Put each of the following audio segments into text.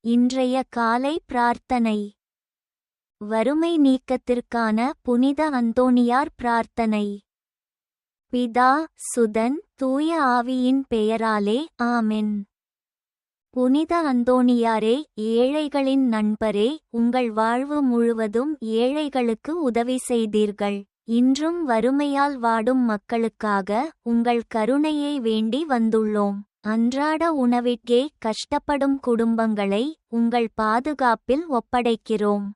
இன்றைய காலை பிரார்த்தனை. வறுமை நீக்கத்திற்கான புனித அந்தோணியார் பிரார்த்தனை. பிதா சுதன் தூய ஆவியின் பெயராலே ஆமென். புனித அந்தோணியாரே ஏழைகளின் நண்பரே உங்கள் வாழ்வு முழுவதும் ஏழைகளுக்கு உதவி செய்தீர்கள். இன்றும் வறுமையால் வாடும் மக்களுக்காக உங்கள் கருணையை வேண்டி வந்துள்ளோம். அன்றாட உணவிற்கே கஷ்டப்படும் குடும்பங்களை உங்கள் பாதுகாப்பில் ஒப்படைக்கிறோம்.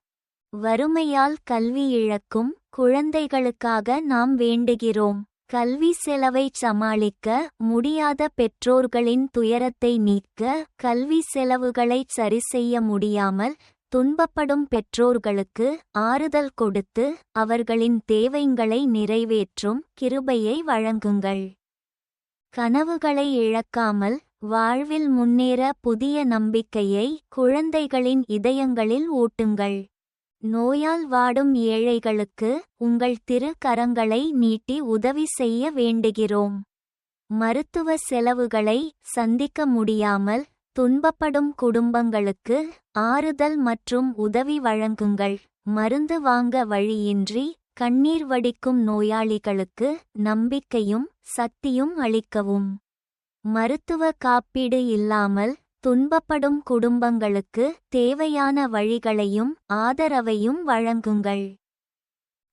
வறுமையால் கல்வி இழக்கும் குழந்தைகளுக்காக நாம் வேண்டுகிறோம். கல்வி செலவை சமாளிக்க முடியாத பெற்றோர்களின் துயரத்தை நீக்க கல்வி செலவுகளை சரிசெய்ய முடியாமல் துன்பப்படும் பெற்றோர்களுக்கு ஆறுதல் கொடுத்து அவர்களின் தேவைங்களை நிறைவேற்றும் கிருபையை வழங்குங்கள். கனவுகளை இழக்காமல் வாழ்வில் முன்னேற புதிய நம்பிக்கையை குழந்தைகளின் இதயங்களில் ஊட்டுங்கள். நோயால் வாடும் ஏழைகளுக்கு உங்கள் திரு கரங்களை நீட்டி உதவி செய்ய வேண்டுகிறோம். மருத்துவ செலவுகளை சந்திக்க முடியாமல் துன்பப்படும் குடும்பங்களுக்கு ஆறுதல் மற்றும் உதவி வழங்குங்கள். மருந்து வாங்க வழியின்றி கண்ணீர் வடிக்கும் நோயாளிகளுக்கு நம்பிக்கையும் சக்தியும் அளிக்கவும். மருத்துவ காப்பீடு இல்லாமல் துன்பப்படும் குடும்பங்களுக்கு தேவையான வழிகளையும் ஆதரவையும் வழங்குங்கள்.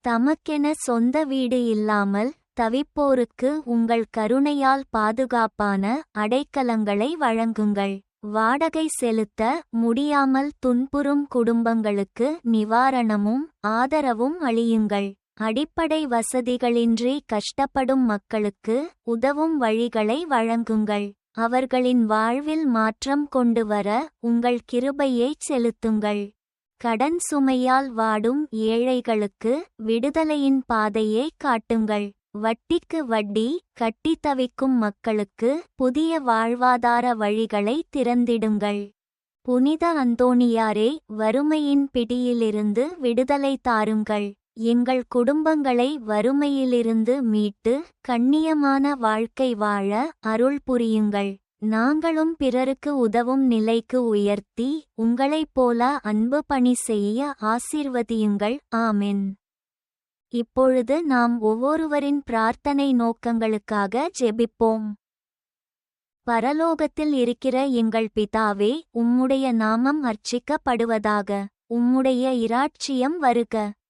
தமக்கென சொந்த வீடு இல்லாமல் தவிப்போருக்கு உங்கள் கருணையால் பாதுகாப்பான அடைக்கலங்களை வழங்குங்கள். வாடகை செலுத்த முடியாமல் துன்புறும் குடும்பங்களுக்கு நிவாரணமும் ஆதரவும் அளியுங்கள். அடிப்படை வசதிகளின்றி கஷ்டப்படும் மக்களுக்கு உதவும் வழிகளை வழங்குங்கள். அவர்களின் வாழ்வில் மாற்றம் கொண்டு வர உங்கள் கிருபையைச் செலுத்துங்கள். கடன் சுமையால் வாடும் ஏழைகளுக்கு விடுதலையின் பாதையை காட்டுங்கள். வட்டிக்கு வட்டி கட்டி தவிக்கும் மக்களுக்கு புதிய வாழ்வாதார வழிகளை திறந்திடுங்கள். புனித அந்தோணியாரே வறுமையின் பிடியிலிருந்து விடுதலை தாருங்கள். எங்கள் குடும்பங்களை வறுமையிலிருந்து மீட்டு கண்ணியமான வாழ்க்கை வாழ அருள் புரியுங்கள். நாங்களும் பிறருக்கு உதவும் நிலைக்கு உயர்த்தி உங்களைப் போல அன்பு பணி செய்ய ஆசீர்வதியுங்கள். ஆமென். இப்பொழுது நாம் ஒவ்வொருவரின் பிரார்த்தனை நோக்கங்களுக்காக ஜெபிப்போம். பரலோகத்தில் இருக்கிற எங்கள் பிதாவே உம்முடைய நாமம் அர்ச்சிக்கப்படுவதாக உம்முடைய இராட்சியம் வருக.